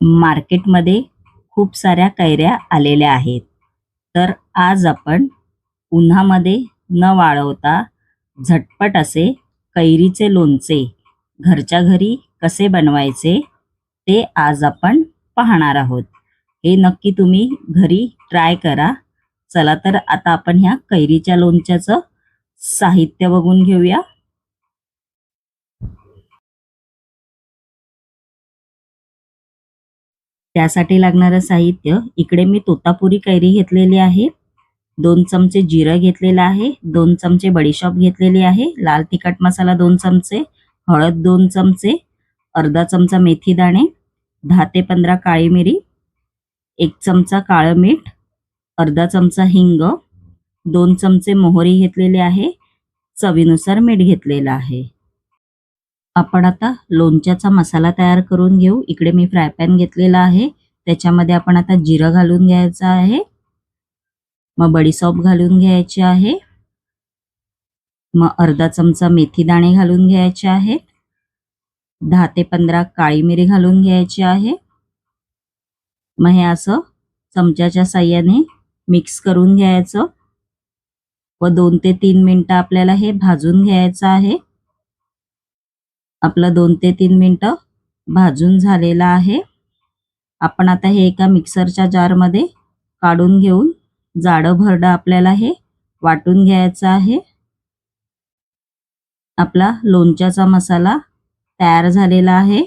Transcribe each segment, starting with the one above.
मार्केटमध्ये खूप साऱ्या कैऱ्या आलेल्या आहेत. तर आज आपण उन्हामध्ये न वाळवता झटपट असे कैरीचे लोणचे घरच्या घरी कसे बनवायचे ते आज आपण पाहणार आहोत. हे नक्की तुम्ही घरी ट्राय करा. चला तर आता आपण ह्या कैरीच्या लोणच्याचं साहित्य बघून घेऊया. त्यासाठी लागणारं साहित्य. इकडे मी तोतापुरी कैरी घेतलेली आहे. दोन चमचे जिरं घेतलेलं आहे. दोन चमचे बडीशॉप घेतलेली आहे. लाल तिखट मसाला दोन चमचे हळद दोन चमचे अर्धा चमचा मेथी दाणे दहा ते पंधरा काळी मिरी एक चमचा काळं मीठ अर्धा चमचा हिंग दोन चमचे मोहरी घेतलेले आहे. चवीनुसार मीठ घेतलेलं आहे. आपण आता लोणच्याचा मसाला तयार करून घेऊ. इकडे मी फ्राय पॅन घेतलेला आहे. त्याच्यामध्ये आपण आता जिरं घालून घ्यायचं आहे. मग बडीसॉप घालून घ्यायची आहे. मग अर्धा चमचा मेथी दाणे घालून घ्यायचे आहेत. दहा ते पंधरा काळी मिरी घालून घ्यायची आहे. मग हे असं चमच्याच्या साह्याने मिक्स करून घ्यायचं. व दोन ते तीन मिनिटं आपल्याला हे भाजून घ्यायचं आहे. आपलं दोन ते तीन मिनटं भाजून झालेलं आहे. आपण आता हे एका मिक्सरच्या जारमध्ये काढून घेऊन जाडं भरडं आपल्याला हे वाटून घ्यायचं आहे. आपला लोणच्याचा मसाला तयार झालेला आहे.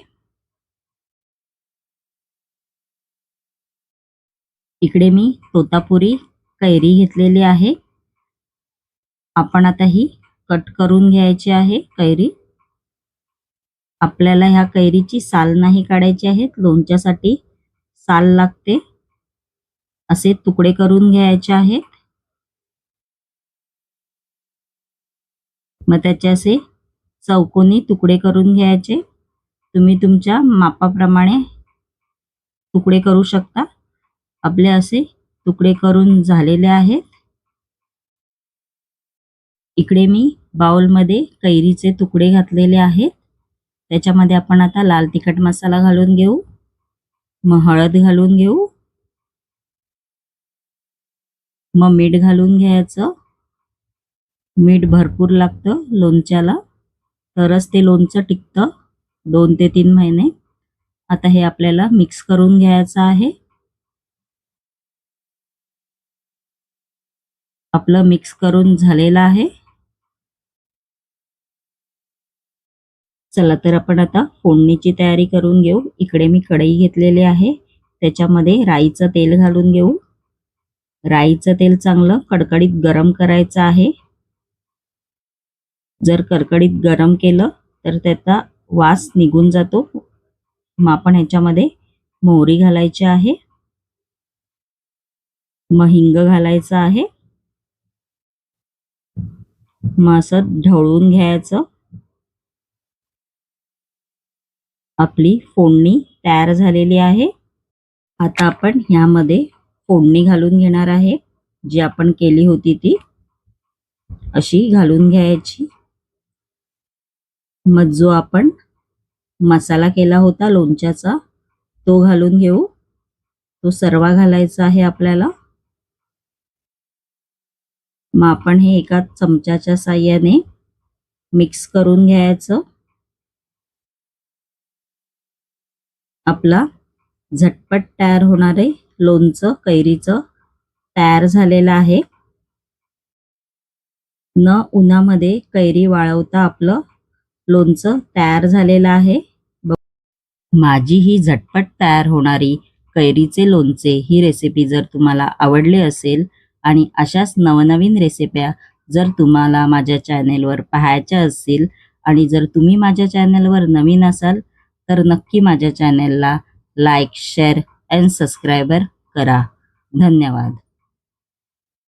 इकडे मी तोतापुरी कैरी घेतलेली आहे. आपण आता ही कट करून घ्यायची आहे कैरी. आपल्याला ह्या कैरीची साल नाही काढायची आहेत. लोणच्यासाठी साल लागते. असे तुकडे करून घ्यायचे आहेत. मग त्याचे असे चौकोनी तुकडे करून घ्यायचे. तुम्ही तुमच्या मापाप्रमाणे तुकडे करू शकता. आपले असे तुकडे करून झालेले आहेत. इकडे मी बाउलमध्ये कैरीचे तुकडे घातलेले आहेत. त्याच्यामध्ये आपण आता लाल तिखट मसाला घालून घेऊ मग हळद घालून घेऊ मग मीठ घालून घ्यायचं. मीठ भरपूर लागतं लोणच्याला तरच ते लोणचं टिकतं दोन ते तीन महिने. आता हे आपल्याला मिक्स करून घ्यायचं आहे. आपलं मिक्स करून झालेलं आहे. चला तर आपण आता फोडणीची तयारी करून घेऊ. इकडे मी कढई घेतलेली आहे. त्याच्यामध्ये राईचं तेल घालून घेऊ. राईचं तेल चांगलं कडकडीत गरम करायचं आहे. जर कडकडीत गरम केलं तर त्याचा वास निघून जातो. मग आपण ह्याच्यामध्ये मोहरी घालायची आहे. मग हिंग घालायचं आहे. मग असं ढवळून घ्यायचं. आपली फोडणी तयार झालेली आहे. आता आपण ह्यामध्ये फोडणी घालून घेणार आहे. जी आपण केली होती ती अशी घालून घ्यायची. मग जो आपण मसाला केला होता लोणच्याचा तो घालून घेऊ. तो सर्व घालायचा आहे आपल्याला. मग आपण हे एका चमच्याच्या साह्याने मिक्स करून घ्यायचं. आपला झटपट तयार होणारे लोणचं कैरीचं तयार झालेलं आहे. न उन्हामध्ये कैरी वाळवता आपलं लोणचं तयार झालेलं आहे. माझी ही झटपट तयार होणारी कैरीचे लोणचे ही रेसिपी जर तुम्हाला आवडले असेल आणि अशाच नवनवीन रेसिप्या जर तुम्हाला माझ्या चॅनेलवर पाहायच्या असतील आणि जर तुम्ही माझ्या चॅनेलवर नवीन असाल तर नक्की माझ्या चॅनेलला लाईक शेअर अँड सबस्क्रायबर करा. धन्यवाद.